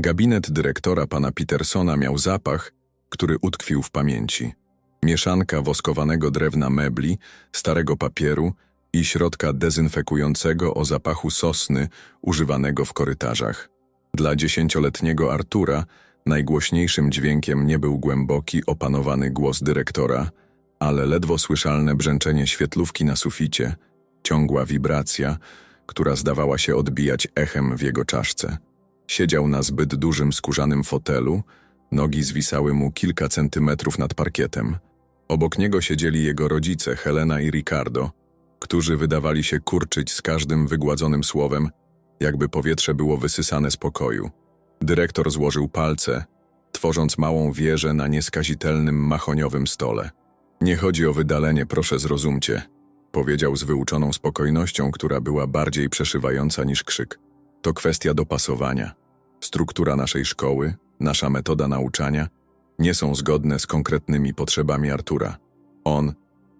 Gabinet dyrektora pana Petersona miał zapach, który utkwił w pamięci. Mieszanka woskowanego drewna mebli, starego papieru i środka dezynfekującego o zapachu sosny używanego w korytarzach. Dla dziesięcioletniego Artura najgłośniejszym dźwiękiem nie był głęboki, opanowany głos dyrektora, ale ledwo słyszalne brzęczenie świetlówki na suficie, ciągła wibracja, która zdawała się odbijać echem w jego czaszce. Siedział na zbyt dużym skórzanym fotelu, nogi zwisały mu kilka centymetrów nad parkietem. Obok niego siedzieli jego rodzice, Helena i Ricardo, którzy wydawali się kurczyć z każdym wygładzonym słowem, jakby powietrze było wysysane z pokoju. Dyrektor złożył palce, tworząc małą wieżę na nieskazitelnym mahoniowym stole. Nie chodzi o wydalenie, proszę zrozumcie, powiedział z wyuczoną spokojnością, która była bardziej przeszywająca niż krzyk. To kwestia dopasowania. Struktura naszej szkoły, nasza metoda nauczania nie są zgodne z konkretnymi potrzebami Artura. On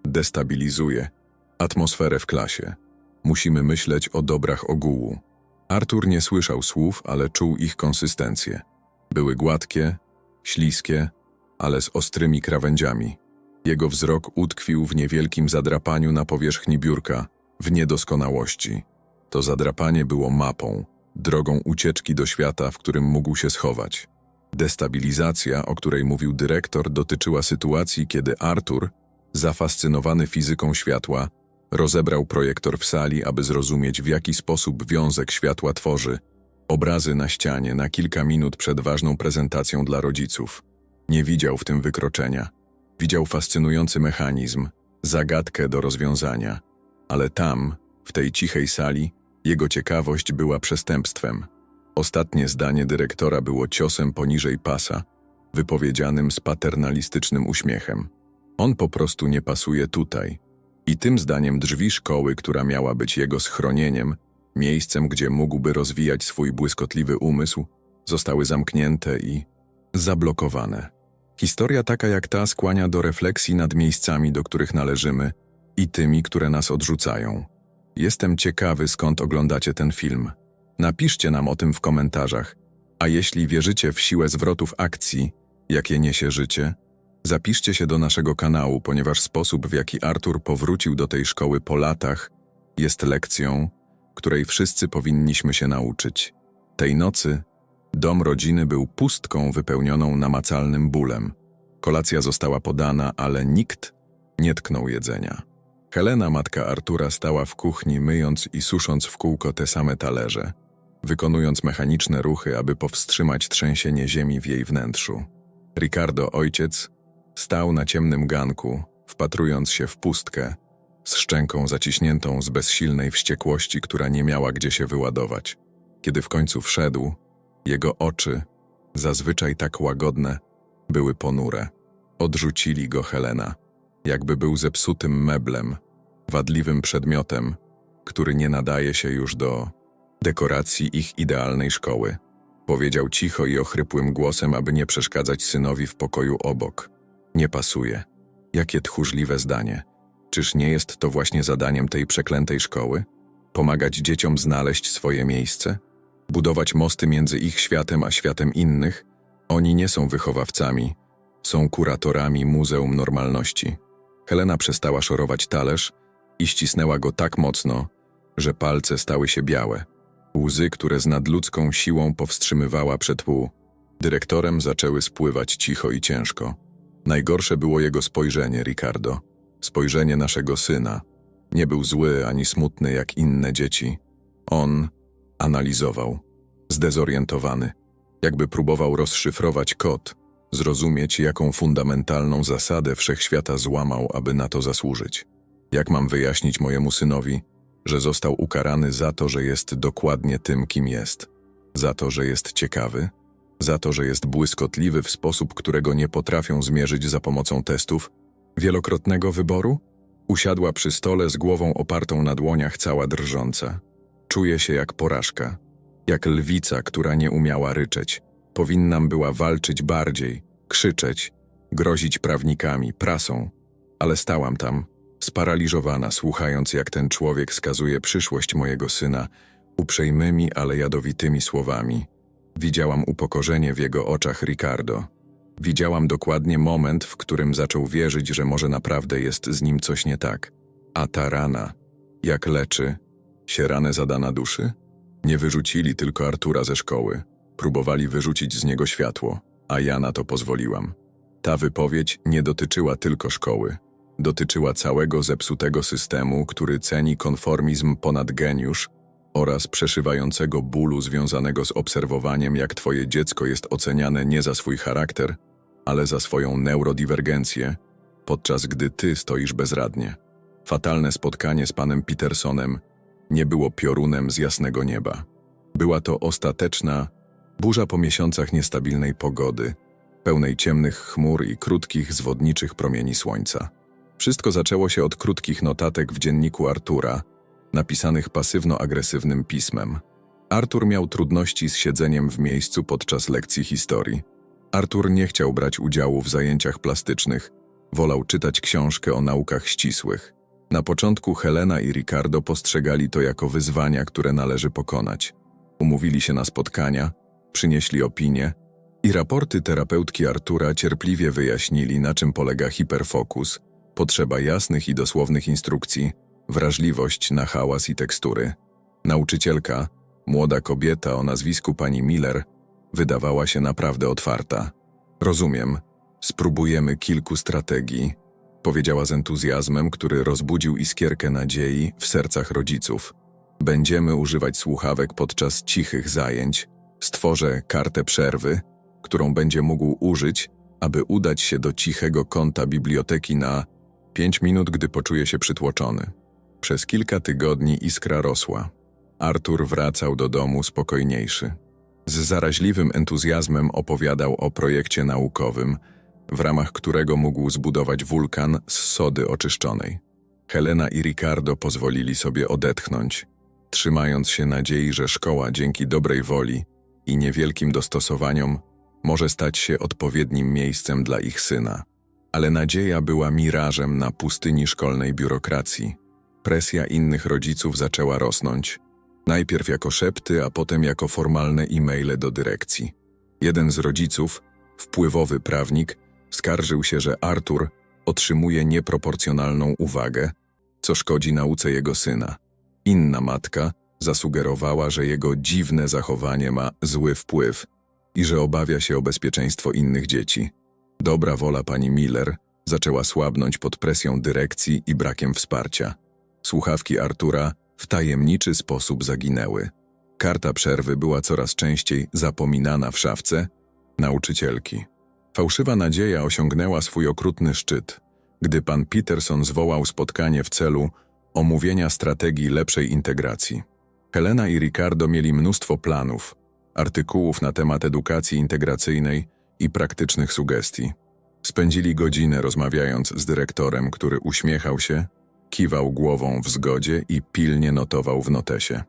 destabilizuje atmosferę w klasie. Musimy myśleć o dobrach ogółu. Artur nie słyszał słów, ale czuł ich konsystencję. Były gładkie, śliskie, ale z ostrymi krawędziami. Jego wzrok utkwił w niewielkim zadrapaniu na powierzchni biurka, w niedoskonałości. To zadrapanie było mapą, drogą ucieczki do świata, w którym mógł się schować. Destabilizacja, o której mówił dyrektor, dotyczyła sytuacji, kiedy Artur, zafascynowany fizyką światła, rozebrał projektor w sali, aby zrozumieć, w jaki sposób wiązek światła tworzy obrazy na ścianie na kilka minut przed ważną prezentacją dla rodziców. Nie widział w tym wykroczenia. Widział fascynujący mechanizm, zagadkę do rozwiązania, ale tam, w tej cichej sali, jego ciekawość była przestępstwem. Ostatnie zdanie dyrektora było ciosem poniżej pasa, wypowiedzianym z paternalistycznym uśmiechem. On po prostu nie pasuje tutaj. I tym zdaniem drzwi szkoły, która miała być jego schronieniem, miejscem, gdzie mógłby rozwijać swój błyskotliwy umysł, zostały zamknięte i zablokowane. Historia taka jak ta skłania do refleksji nad miejscami, do których należymy i tymi, które nas odrzucają. Jestem ciekawy, skąd oglądacie ten film. Napiszcie nam o tym w komentarzach. A jeśli wierzycie w siłę zwrotów akcji, jakie niesie życie, zapiszcie się do naszego kanału, ponieważ sposób, w jaki Artur powrócił do tej szkoły po latach, jest lekcją, której wszyscy powinniśmy się nauczyć. Tej nocy dom rodziny był pustką wypełnioną namacalnym bólem. Kolacja została podana, ale nikt nie tknął jedzenia. Helena, matka Artura, stała w kuchni, myjąc i susząc w kółko te same talerze, wykonując mechaniczne ruchy, aby powstrzymać trzęsienie ziemi w jej wnętrzu. Ricardo, ojciec, stał na ciemnym ganku, wpatrując się w pustkę, z szczęką zaciśniętą z bezsilnej wściekłości, która nie miała gdzie się wyładować. Kiedy w końcu wszedł, jego oczy, zazwyczaj tak łagodne, były ponure. Odrzucili go Helena, jakby był zepsutym meblem, wadliwym przedmiotem, który nie nadaje się już do dekoracji ich idealnej szkoły. Powiedział cicho i ochrypłym głosem, aby nie przeszkadzać synowi w pokoju obok. Nie pasuje. Jakie tchórzliwe zdanie. Czyż nie jest to właśnie zadaniem tej przeklętej szkoły? Pomagać dzieciom znaleźć swoje miejsce? Budować mosty między ich światem a światem innych? Oni nie są wychowawcami, są kuratorami Muzeum Normalności. Helena przestała szorować talerz i ścisnęła go tak mocno, że palce stały się białe. Łzy, które z nadludzką siłą powstrzymywała przed pół, dyrektorem zaczęły spływać cicho i ciężko. Najgorsze było jego spojrzenie, Ricardo. Spojrzenie naszego syna. Nie był zły ani smutny jak inne dzieci. On analizował, zdezorientowany, jakby próbował rozszyfrować kod, zrozumieć, jaką fundamentalną zasadę wszechświata złamał, aby na to zasłużyć. Jak mam wyjaśnić mojemu synowi, że został ukarany za to, że jest dokładnie tym, kim jest, za to, że jest ciekawy, za to, że jest błyskotliwy w sposób, którego nie potrafią zmierzyć za pomocą testów, wielokrotnego wyboru? Usiadła przy stole z głową opartą na dłoniach, cała drżąca. Czuje się jak porażka, jak lwica, która nie umiała ryczeć. Powinnam była walczyć bardziej, krzyczeć, grozić prawnikami, prasą, ale stałam tam, sparaliżowana, słuchając, jak ten człowiek skazuje przyszłość mojego syna uprzejmymi, ale jadowitymi słowami. Widziałam upokorzenie w jego oczach Ricardo. Widziałam dokładnie moment, w którym zaczął wierzyć, że może naprawdę jest z nim coś nie tak. A ta rana, jak leczy, się ranę zadana duszy? Nie wyrzucili tylko Artura ze szkoły. Próbowali wyrzucić z niego światło, a ja na to pozwoliłam. Ta wypowiedź nie dotyczyła tylko szkoły. Dotyczyła całego zepsutego systemu, który ceni konformizm ponad geniusz oraz przeszywającego bólu związanego z obserwowaniem, jak twoje dziecko jest oceniane nie za swój charakter, ale za swoją neurodiwergencję, podczas gdy ty stoisz bezradnie. Fatalne spotkanie z panem Petersonem nie było piorunem z jasnego nieba. Była to ostateczna burza po miesiącach niestabilnej pogody, pełnej ciemnych chmur i krótkich, zwodniczych promieni słońca. Wszystko zaczęło się od krótkich notatek w dzienniku Artura, napisanych pasywno-agresywnym pismem. Artur miał trudności z siedzeniem w miejscu podczas lekcji historii. Artur nie chciał brać udziału w zajęciach plastycznych, wolał czytać książkę o naukach ścisłych. Na początku Helena i Ricardo postrzegali to jako wyzwania, które należy pokonać. Umówili się na spotkania, przynieśli opinie i raporty terapeutki Artura cierpliwie wyjaśnili, na czym polega hiperfokus, potrzeba jasnych i dosłownych instrukcji, wrażliwość na hałas i tekstury. Nauczycielka, młoda kobieta o nazwisku pani Miller, wydawała się naprawdę otwarta. Rozumiem, spróbujemy kilku strategii, powiedziała z entuzjazmem, który rozbudził iskierkę nadziei w sercach rodziców. Będziemy używać słuchawek podczas cichych zajęć. Stworzę kartę przerwy, którą będzie mógł użyć, aby udać się do cichego kąta biblioteki na pięć minut, gdy poczuje się przytłoczony. Przez kilka tygodni iskra rosła. Artur wracał do domu spokojniejszy. Z zaraźliwym entuzjazmem opowiadał o projekcie naukowym, w ramach którego mógł zbudować wulkan z sody oczyszczonej. Helena i Ricardo pozwolili sobie odetchnąć, trzymając się nadziei, że szkoła dzięki dobrej woli i niewielkim dostosowaniom może stać się odpowiednim miejscem dla ich syna. Ale nadzieja była mirażem na pustyni szkolnej biurokracji. Presja innych rodziców zaczęła rosnąć. Najpierw jako szepty, a potem jako formalne e-maile do dyrekcji. Jeden z rodziców, wpływowy prawnik, skarżył się, że Artur otrzymuje nieproporcjonalną uwagę, co szkodzi nauce jego syna. Inna matka zasugerowała, że jego dziwne zachowanie ma zły wpływ i że obawia się o bezpieczeństwo innych dzieci. Dobra wola pani Miller zaczęła słabnąć pod presją dyrekcji i brakiem wsparcia. Słuchawki Artura w tajemniczy sposób zaginęły. Karta przerwy była coraz częściej zapominana w szafce nauczycielki. Fałszywa nadzieja osiągnęła swój okrutny szczyt, gdy pan Peterson zwołał spotkanie w celu omówienia strategii lepszej integracji. Helena i Ricardo mieli mnóstwo planów, artykułów na temat edukacji integracyjnej i praktycznych sugestii. Spędzili godzinę rozmawiając z dyrektorem, który uśmiechał się, kiwał głową w zgodzie i pilnie notował w notesie.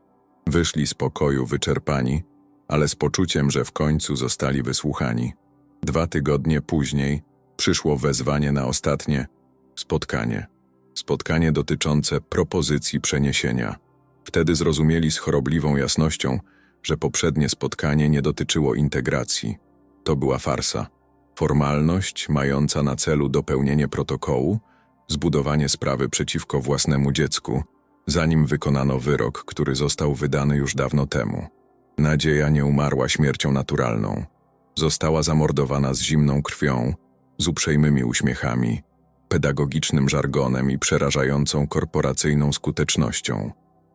Wyszli z pokoju wyczerpani, ale z poczuciem, że w końcu zostali wysłuchani. Dwa tygodnie później przyszło wezwanie na ostatnie spotkanie. Spotkanie dotyczące propozycji przeniesienia. Wtedy zrozumieli z chorobliwą jasnością, że poprzednie spotkanie nie dotyczyło integracji. To była farsa. Formalność mająca na celu dopełnienie protokołu, zbudowanie sprawy przeciwko własnemu dziecku, zanim wykonano wyrok, który został wydany już dawno temu. Nadzieja nie umarła śmiercią naturalną. Została zamordowana z zimną krwią, z uprzejmymi uśmiechami, pedagogicznym żargonem i przerażającą korporacyjną skutecznością.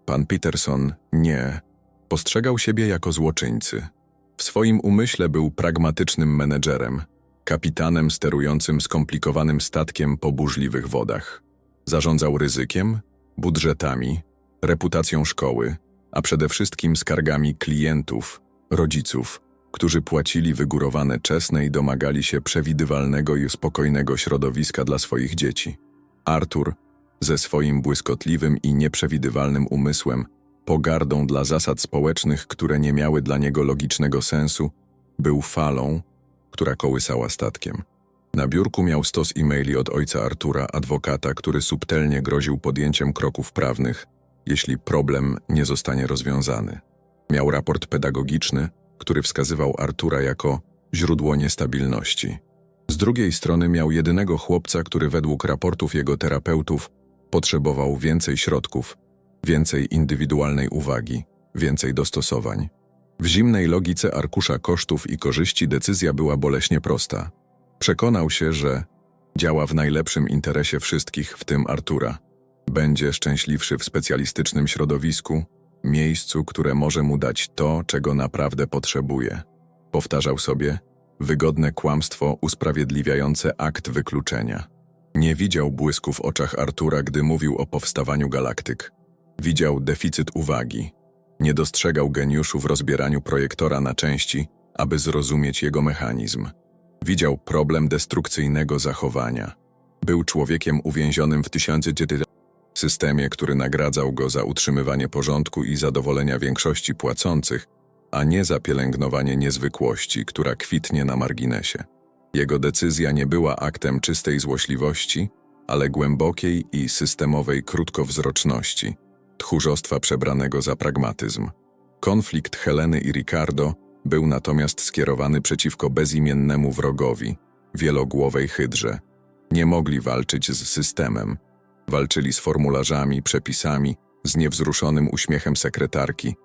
Pan Peterson nie postrzegał siebie jako złoczyńcy. W swoim umyśle był pragmatycznym menedżerem, kapitanem sterującym skomplikowanym statkiem po burzliwych wodach. Zarządzał ryzykiem, budżetami, reputacją szkoły, a przede wszystkim skargami klientów, rodziców, którzy płacili wygórowane czesne i domagali się przewidywalnego i spokojnego środowiska dla swoich dzieci. Artur, ze swoim błyskotliwym i nieprzewidywalnym umysłem, pogardą dla zasad społecznych, które nie miały dla niego logicznego sensu, był falą, która kołysała statkiem. Na biurku miał stos e-maili od ojca Artura, adwokata, który subtelnie groził podjęciem kroków prawnych, jeśli problem nie zostanie rozwiązany. Miał raport pedagogiczny, który wskazywał Artura jako źródło niestabilności. Z drugiej strony miał jedynego chłopca, który według raportów jego terapeutów potrzebował więcej środków, więcej indywidualnej uwagi, więcej dostosowań. W zimnej logice arkusza kosztów i korzyści decyzja była boleśnie prosta. Przekonał się, że działa w najlepszym interesie wszystkich, w tym Artura. Będzie szczęśliwszy w specjalistycznym środowisku, miejscu, które może mu dać to, czego naprawdę potrzebuje. Powtarzał sobie wygodne kłamstwo usprawiedliwiające akt wykluczenia. Nie widział błysku w oczach Artura, gdy mówił o powstawaniu galaktyk. Widział deficyt uwagi. Nie dostrzegał geniuszu w rozbieraniu projektora na części, aby zrozumieć jego mechanizm. Widział problem destrukcyjnego zachowania. Był człowiekiem uwięzionym w 1900 systemie, który nagradzał go za utrzymywanie porządku i zadowolenia większości płacących, a nie za pielęgnowanie niezwykłości, która kwitnie na marginesie. Jego decyzja nie była aktem czystej złośliwości, ale głębokiej i systemowej krótkowzroczności, tchórzostwa przebranego za pragmatyzm. Konflikt Heleny i Ricardo był natomiast skierowany przeciwko bezimiennemu wrogowi, wielogłowej hydrze. Nie mogli walczyć z systemem. Walczyli z formularzami, przepisami, z niewzruszonym uśmiechem sekretarki,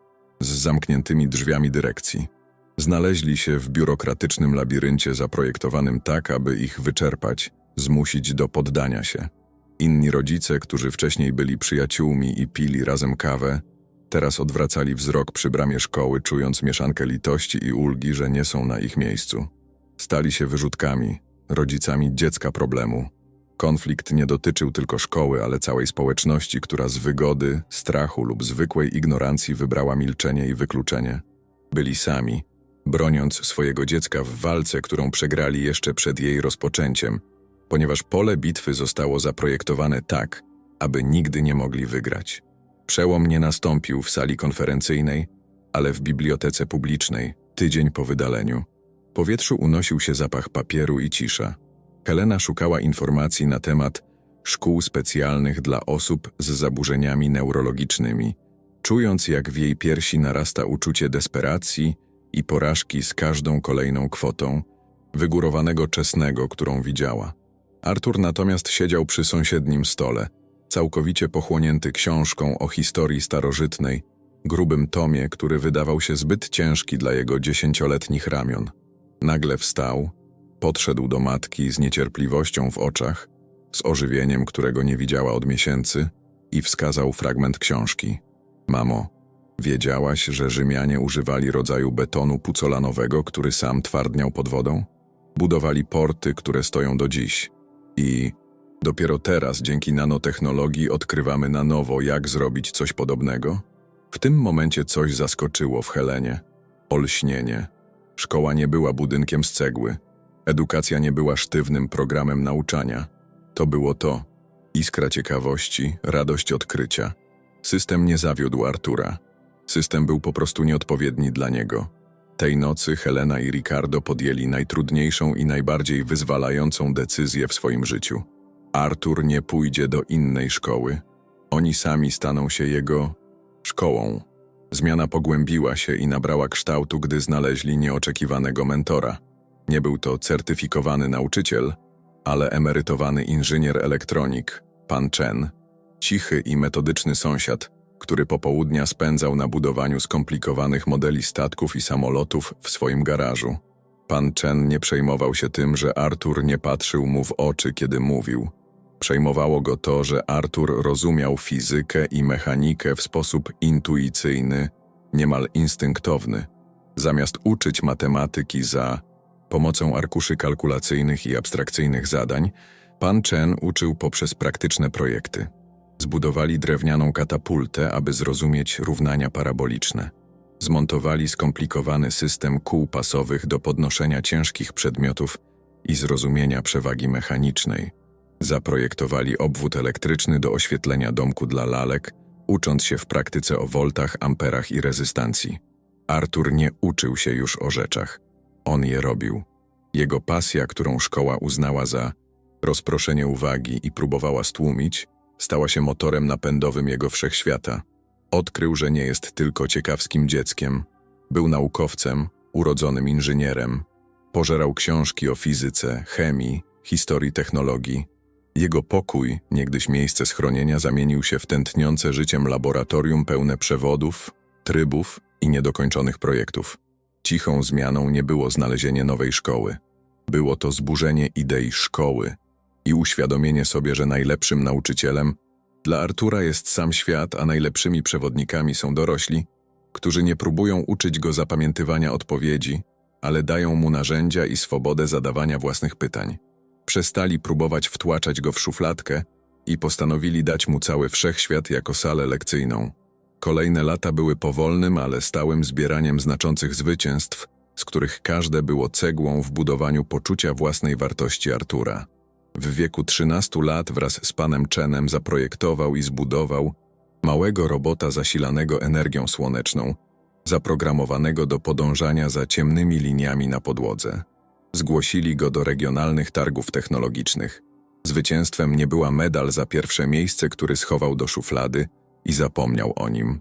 z zamkniętymi drzwiami dyrekcji. Znaleźli się w biurokratycznym labiryncie zaprojektowanym tak, aby ich wyczerpać, zmusić do poddania się. Inni rodzice, którzy wcześniej byli przyjaciółmi i pili razem kawę, teraz odwracali wzrok przy bramie szkoły, czując mieszankę litości i ulgi, że nie są na ich miejscu. Stali się wyrzutkami, rodzicami dziecka problemu. Konflikt nie dotyczył tylko szkoły, ale całej społeczności, która z wygody, strachu lub zwykłej ignorancji wybrała milczenie i wykluczenie. Byli sami, broniąc swojego dziecka w walce, którą przegrali jeszcze przed jej rozpoczęciem, ponieważ pole bitwy zostało zaprojektowane tak, aby nigdy nie mogli wygrać. Przełom nie nastąpił w sali konferencyjnej, ale w bibliotece publicznej, tydzień po wydaleniu. W powietrzu unosił się zapach papieru i cisza. Helena szukała informacji na temat szkół specjalnych dla osób z zaburzeniami neurologicznymi, czując jak w jej piersi narasta uczucie desperacji i porażki z każdą kolejną kwotą, wygórowanego czesnego, którą widziała. Artur natomiast siedział przy sąsiednim stole, całkowicie pochłonięty książką o historii starożytnej, grubym tomie, który wydawał się zbyt ciężki dla jego dziesięcioletnich ramion. Nagle wstał, podszedł do matki z niecierpliwością w oczach, z ożywieniem, którego nie widziała od miesięcy, i wskazał fragment książki. Mamo, wiedziałaś, że Rzymianie używali rodzaju betonu pucolanowego, który sam twardniał pod wodą? Budowali porty, które stoją do dziś. I dopiero teraz, dzięki nanotechnologii, odkrywamy na nowo, jak zrobić coś podobnego? W tym momencie coś zaskoczyło w Helenie. Olśnienie. Szkoła nie była budynkiem z cegły. Edukacja nie była sztywnym programem nauczania. To było to. Iskra ciekawości, radość odkrycia. System nie zawiódł Artura. System był po prostu nieodpowiedni dla niego. Tej nocy Helena i Ricardo podjęli najtrudniejszą i najbardziej wyzwalającą decyzję w swoim życiu. Artur nie pójdzie do innej szkoły. Oni sami staną się jego szkołą. Zmiana pogłębiła się i nabrała kształtu, gdy znaleźli nieoczekiwanego mentora. Nie był to certyfikowany nauczyciel, ale emerytowany inżynier elektronik, pan Chen, cichy i metodyczny sąsiad, który popołudnia spędzał na budowaniu skomplikowanych modeli statków i samolotów w swoim garażu. Pan Chen nie przejmował się tym, że Artur nie patrzył mu w oczy, kiedy mówił. Przejmowało go to, że Artur rozumiał fizykę i mechanikę w sposób intuicyjny, niemal instynktowny. Zamiast uczyć matematyki za pomocą arkuszy kalkulacyjnych i abstrakcyjnych zadań, pan Chen uczył poprzez praktyczne projekty. Zbudowali drewnianą katapultę, aby zrozumieć równania paraboliczne. Zmontowali skomplikowany system kół pasowych do podnoszenia ciężkich przedmiotów i zrozumienia przewagi mechanicznej. Zaprojektowali obwód elektryczny do oświetlenia domku dla lalek, ucząc się w praktyce o woltach, amperach i rezystancji. Artur nie uczył się już o rzeczach. On je robił. Jego pasja, którą szkoła uznała za rozproszenie uwagi i próbowała stłumić, stała się motorem napędowym jego wszechświata. Odkrył, że nie jest tylko ciekawskim dzieckiem. Był naukowcem, urodzonym inżynierem. Pożerał książki o fizyce, chemii, historii technologii. Jego pokój, niegdyś miejsce schronienia, zamienił się w tętniące życiem laboratorium pełne przewodów, trybów i niedokończonych projektów. Cichą zmianą nie było znalezienie nowej szkoły. Było to zburzenie idei szkoły i uświadomienie sobie, że najlepszym nauczycielem dla Artura jest sam świat, a najlepszymi przewodnikami są dorośli, którzy nie próbują uczyć go zapamiętywania odpowiedzi, ale dają mu narzędzia i swobodę zadawania własnych pytań. Przestali próbować wtłaczać go w szufladkę i postanowili dać mu cały wszechświat jako salę lekcyjną. Kolejne lata były powolnym, ale stałym zbieraniem znaczących zwycięstw, z których każde było cegłą w budowaniu poczucia własnej wartości Artura. W wieku 13 lat wraz z panem Chenem zaprojektował i zbudował małego robota zasilanego energią słoneczną, zaprogramowanego do podążania za ciemnymi liniami na podłodze. Zgłosili go do regionalnych targów technologicznych. Zwycięstwem nie była medal za pierwsze miejsce, który schował do szuflady i zapomniał o nim.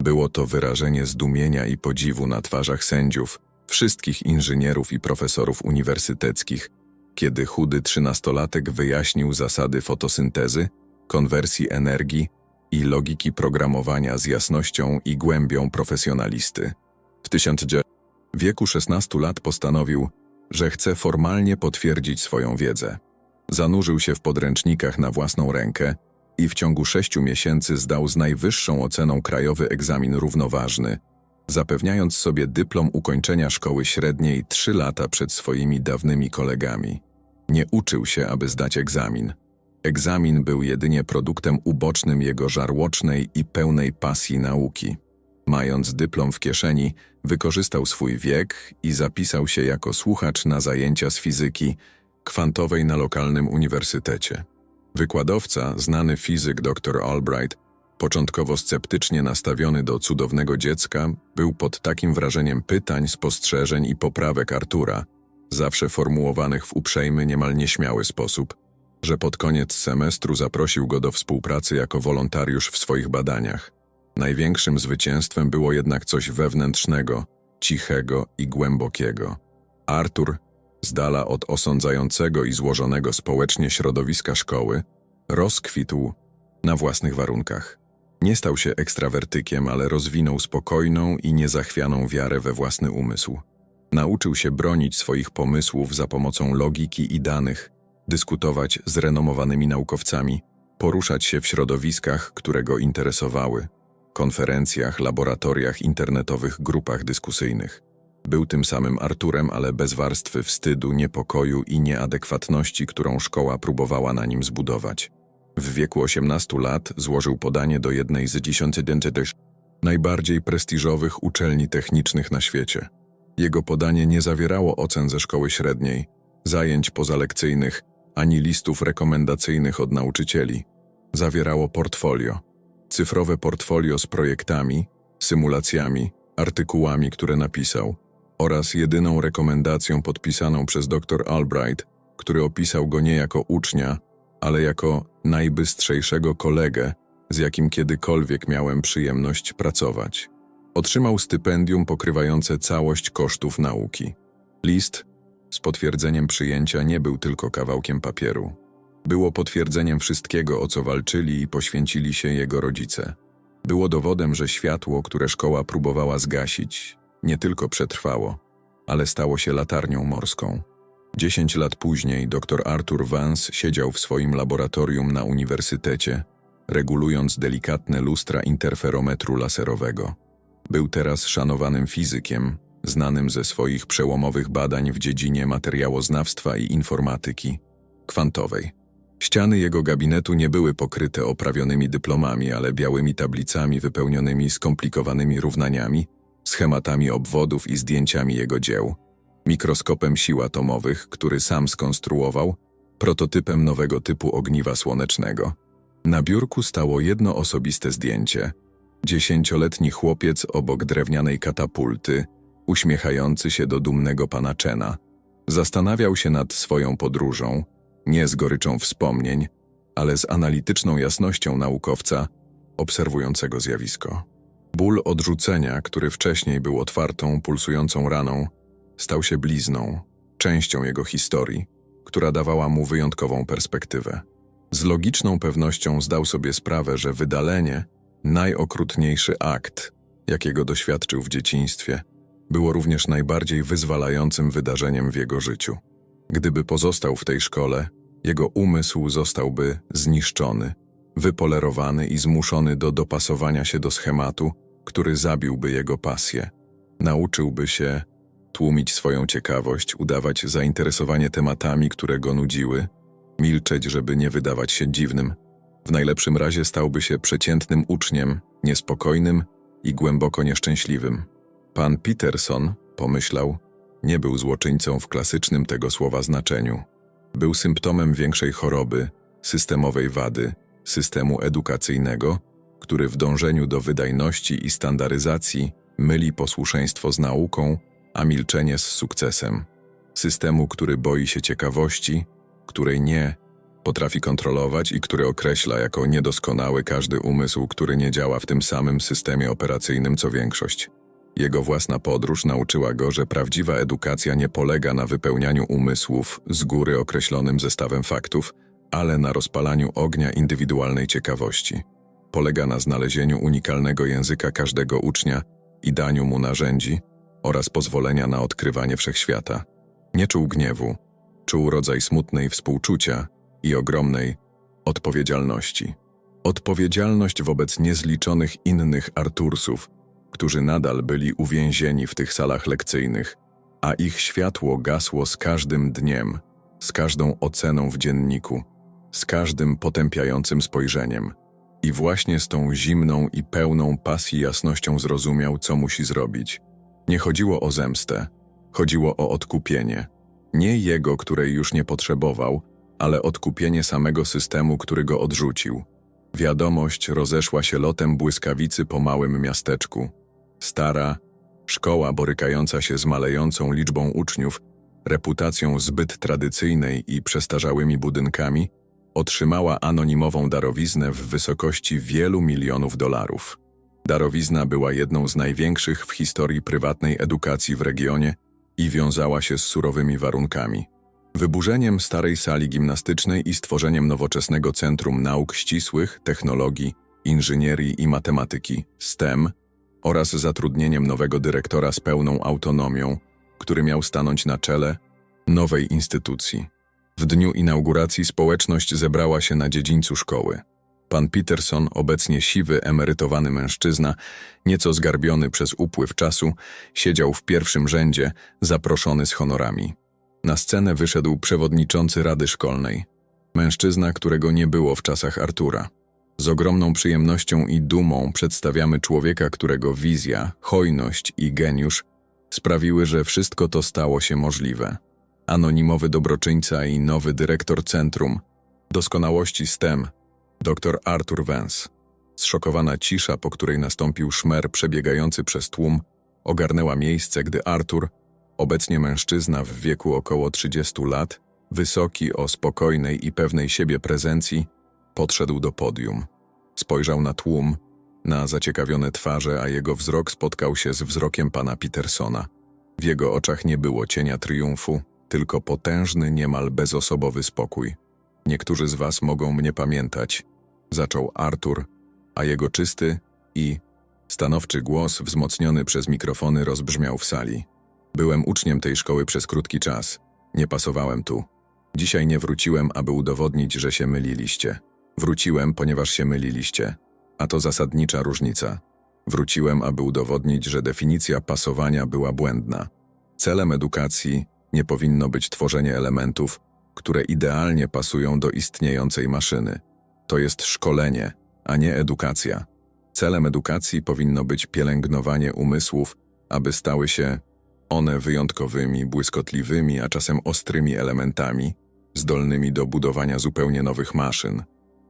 Było to wyrażenie zdumienia i podziwu na twarzach sędziów, wszystkich inżynierów i profesorów uniwersyteckich, kiedy chudy trzynastolatek wyjaśnił zasady fotosyntezy, konwersji energii i logiki programowania z jasnością i głębią profesjonalisty. W 1000 wieku 16 lat postanowił, że chce formalnie potwierdzić swoją wiedzę. Zanurzył się w podręcznikach na własną rękę i w ciągu sześciu miesięcy zdał z najwyższą oceną krajowy egzamin równoważny, zapewniając sobie dyplom ukończenia szkoły średniej trzy lata przed swoimi dawnymi kolegami. Nie uczył się, aby zdać egzamin. Egzamin był jedynie produktem ubocznym jego żarłocznej i pełnej pasji nauki. Mając dyplom w kieszeni, wykorzystał swój wiek i zapisał się jako słuchacz na zajęcia z fizyki kwantowej na lokalnym uniwersytecie. Wykładowca, znany fizyk dr Albright, początkowo sceptycznie nastawiony do cudownego dziecka, był pod takim wrażeniem pytań, spostrzeżeń i poprawek Artura, zawsze formułowanych w uprzejmy, niemal nieśmiały sposób, że pod koniec semestru zaprosił go do współpracy jako wolontariusz w swoich badaniach. Największym zwycięstwem było jednak coś wewnętrznego, cichego i głębokiego. Artur, z dala od osądzającego i złożonego społecznie środowiska szkoły, rozkwitł na własnych warunkach. Nie stał się ekstrawertykiem, ale rozwinął spokojną i niezachwianą wiarę we własny umysł. Nauczył się bronić swoich pomysłów za pomocą logiki i danych, dyskutować z renomowanymi naukowcami, poruszać się w środowiskach, które go interesowały, konferencjach, laboratoriach, internetowych grupach dyskusyjnych. Był tym samym Arturem, ale bez warstwy wstydu, niepokoju i nieadekwatności, którą szkoła próbowała na nim zbudować. W wieku 18 lat złożył podanie do jednej z dziesiątych najbardziej prestiżowych uczelni technicznych na świecie. Jego podanie nie zawierało ocen ze szkoły średniej, zajęć pozalekcyjnych, ani listów rekomendacyjnych od nauczycieli. Zawierało portfolio. Cyfrowe portfolio z projektami, symulacjami, artykułami, które napisał, oraz jedyną rekomendacją podpisaną przez dr Albright, który opisał go nie jako ucznia, ale jako najbystrzejszego kolegę, z jakim kiedykolwiek miałem przyjemność pracować. Otrzymał stypendium pokrywające całość kosztów nauki. List z potwierdzeniem przyjęcia nie był tylko kawałkiem papieru. Było potwierdzeniem wszystkiego, o co walczyli i poświęcili się jego rodzice. Było dowodem, że światło, które szkoła próbowała zgasić, nie tylko przetrwało, ale stało się latarnią morską. Dziesięć lat później dr Arthur Vance siedział w swoim laboratorium na uniwersytecie, regulując delikatne lustra interferometru laserowego. Był teraz szanowanym fizykiem, znanym ze swoich przełomowych badań w dziedzinie materiałoznawstwa i informatyki kwantowej. Ściany jego gabinetu nie były pokryte oprawionymi dyplomami, ale białymi tablicami wypełnionymi skomplikowanymi równaniami, schematami obwodów i zdjęciami jego dzieł, mikroskopem sił atomowych, który sam skonstruował, prototypem nowego typu ogniwa słonecznego. Na biurku stało jedno osobiste zdjęcie. Dziesięcioletni chłopiec obok drewnianej katapulty, uśmiechający się do dumnego pana Chena. Zastanawiał się nad swoją podróżą, nie z goryczą wspomnień, ale z analityczną jasnością naukowca obserwującego zjawisko. Ból odrzucenia, który wcześniej był otwartą, pulsującą raną, stał się blizną, częścią jego historii, która dawała mu wyjątkową perspektywę. Z logiczną pewnością zdał sobie sprawę, że wydalenie, najokrutniejszy akt, jakiego doświadczył w dzieciństwie, było również najbardziej wyzwalającym wydarzeniem w jego życiu. Gdyby pozostał w tej szkole, jego umysł zostałby zniszczony, wypolerowany i zmuszony do dopasowania się do schematu, który zabiłby jego pasję. Nauczyłby się tłumić swoją ciekawość, udawać zainteresowanie tematami, które go nudziły, milczeć, żeby nie wydawać się dziwnym. W najlepszym razie stałby się przeciętnym uczniem, niespokojnym i głęboko nieszczęśliwym. Pan Peterson, pomyślał, nie był złoczyńcą w klasycznym tego słowa znaczeniu. Był symptomem większej choroby, systemowej wady, systemu edukacyjnego, który w dążeniu do wydajności i standaryzacji myli posłuszeństwo z nauką, a milczenie z sukcesem. Systemu, który boi się ciekawości, której nie potrafi kontrolować i który określa jako niedoskonały każdy umysł, który nie działa w tym samym systemie operacyjnym co większość. Jego własna podróż nauczyła go, że prawdziwa edukacja nie polega na wypełnianiu umysłów z góry określonym zestawem faktów, ale na rozpalaniu ognia indywidualnej ciekawości. Polega na znalezieniu unikalnego języka każdego ucznia i daniu mu narzędzi oraz pozwolenia na odkrywanie wszechświata. Nie czuł gniewu, czuł rodzaj smutnej współczucia i ogromnej odpowiedzialności. Odpowiedzialność wobec niezliczonych innych Artursów, którzy nadal byli uwięzieni w tych salach lekcyjnych, a ich światło gasło z każdym dniem, z każdą oceną w dzienniku, z każdym potępiającym spojrzeniem. I właśnie z tą zimną i pełną pasji jasnością zrozumiał, co musi zrobić. Nie chodziło o zemstę, chodziło o odkupienie. Nie jego, której już nie potrzebował, ale odkupienie samego systemu, który go odrzucił. Wiadomość rozeszła się lotem błyskawicy po małym miasteczku. Stara, szkoła borykająca się z malejącą liczbą uczniów, reputacją zbyt tradycyjnej i przestarzałymi budynkami, otrzymała anonimową darowiznę w wysokości wielu milionów dolarów. Darowizna była jedną z największych w historii prywatnej edukacji w regionie i wiązała się z surowymi warunkami. Wyburzeniem starej sali gimnastycznej i stworzeniem nowoczesnego Centrum Nauk Ścisłych, Technologii, Inżynierii i Matematyki STEM oraz zatrudnieniem nowego dyrektora z pełną autonomią, który miał stanąć na czele nowej instytucji. W dniu inauguracji społeczność zebrała się na dziedzińcu szkoły. Pan Peterson, obecnie siwy, emerytowany mężczyzna, nieco zgarbiony przez upływ czasu, siedział w pierwszym rzędzie, zaproszony z honorami. Na scenę wyszedł przewodniczący Rady Szkolnej. Mężczyzna, którego nie było w czasach Artura. Z ogromną przyjemnością i dumą przedstawiamy człowieka, którego wizja, hojność i geniusz sprawiły, że wszystko to stało się możliwe. Anonimowy dobroczyńca i nowy dyrektor centrum doskonałości STEM, dr Arthur Vance. Zszokowana cisza, po której nastąpił szmer przebiegający przez tłum, ogarnęła miejsce, gdy Arthur, obecnie mężczyzna w wieku około 30 lat, wysoki o spokojnej i pewnej siebie prezencji, podszedł do podium. Spojrzał na tłum, na zaciekawione twarze, a jego wzrok spotkał się z wzrokiem pana Petersona. W jego oczach nie było cienia triumfu, tylko potężny, niemal bezosobowy spokój. Niektórzy z was mogą mnie pamiętać, zaczął Artur, a jego czysty i stanowczy głos, wzmocniony przez mikrofony, rozbrzmiał w sali. Byłem uczniem tej szkoły przez krótki czas. Nie pasowałem tu. Dzisiaj nie wróciłem, aby udowodnić, że się myliliście. Wróciłem, ponieważ się myliliście. A to zasadnicza różnica. Wróciłem, aby udowodnić, że definicja pasowania była błędna. Celem edukacji nie powinno być tworzenie elementów, które idealnie pasują do istniejącej maszyny. To jest szkolenie, a nie edukacja. Celem edukacji powinno być pielęgnowanie umysłów, aby stały się one wyjątkowymi, błyskotliwymi, a czasem ostrymi elementami, zdolnymi do budowania zupełnie nowych maszyn.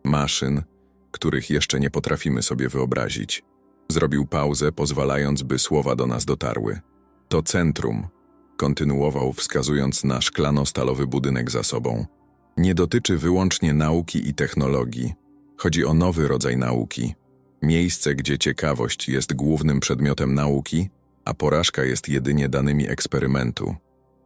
Maszyn, których jeszcze nie potrafimy sobie wyobrazić. Zrobił pauzę, pozwalając, by słowa do nas dotarły. To centrum, kontynuował, wskazując na szklano-stalowy budynek za sobą. Nie dotyczy wyłącznie nauki i technologii. Chodzi o nowy rodzaj nauki. Miejsce, gdzie ciekawość jest głównym przedmiotem nauki, a porażka jest jedynie danymi eksperymentu,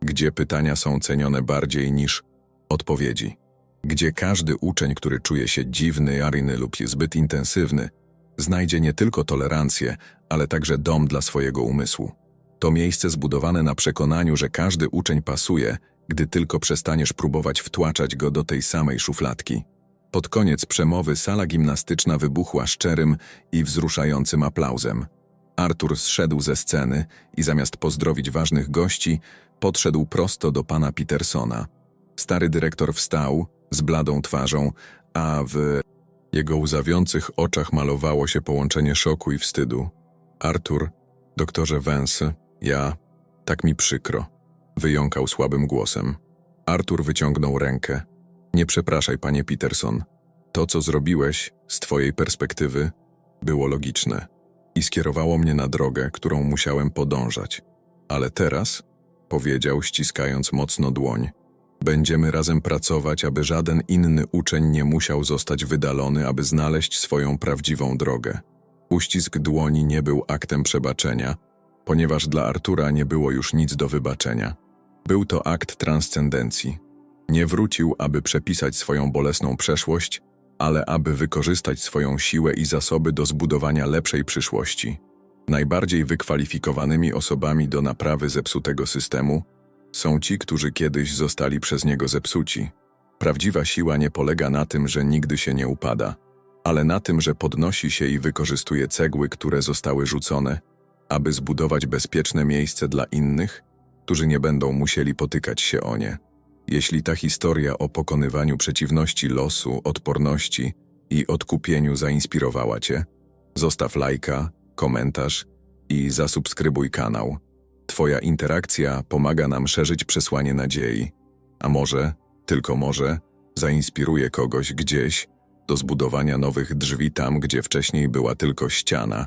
gdzie pytania są cenione bardziej niż odpowiedzi, gdzie każdy uczeń, który czuje się dziwny, aryjny lub zbyt intensywny, znajdzie nie tylko tolerancję, ale także dom dla swojego umysłu. To miejsce zbudowane na przekonaniu, że każdy uczeń pasuje, gdy tylko przestaniesz próbować wtłaczać go do tej samej szufladki. Pod koniec przemowy sala gimnastyczna wybuchła szczerym i wzruszającym aplauzem. Artur zszedł ze sceny i zamiast pozdrowić ważnych gości, podszedł prosto do pana Petersona. Stary dyrektor wstał, z bladą twarzą, a w jego łzawiących oczach malowało się połączenie szoku i wstydu. Artur, doktorze Węsy, ja, tak mi przykro, wyjąkał słabym głosem. Artur wyciągnął rękę. Nie przepraszaj, panie Peterson. To, co zrobiłeś, z twojej perspektywy, było logiczne i skierowało mnie na drogę, którą musiałem podążać. Ale teraz, powiedział, ściskając mocno dłoń, będziemy razem pracować, aby żaden inny uczeń nie musiał zostać wydalony, aby znaleźć swoją prawdziwą drogę. Uścisk dłoni nie był aktem przebaczenia, ponieważ dla Artura nie było już nic do wybaczenia. Był to akt transcendencji. Nie wrócił, aby przepisać swoją bolesną przeszłość, ale aby wykorzystać swoją siłę i zasoby do zbudowania lepszej przyszłości. Najbardziej wykwalifikowanymi osobami do naprawy zepsutego systemu są ci, którzy kiedyś zostali przez niego zepsuci. Prawdziwa siła nie polega na tym, że nigdy się nie upada, ale na tym, że podnosi się i wykorzystuje cegły, które zostały rzucone, aby zbudować bezpieczne miejsce dla innych, którzy nie będą musieli potykać się o nie. Jeśli ta historia o pokonywaniu przeciwności losu, odporności i odkupieniu zainspirowała Cię, zostaw lajka, komentarz i zasubskrybuj kanał. Twoja interakcja pomaga nam szerzyć przesłanie nadziei, a może, tylko może, zainspiruje kogoś gdzieś do zbudowania nowych drzwi tam, gdzie wcześniej była tylko ściana.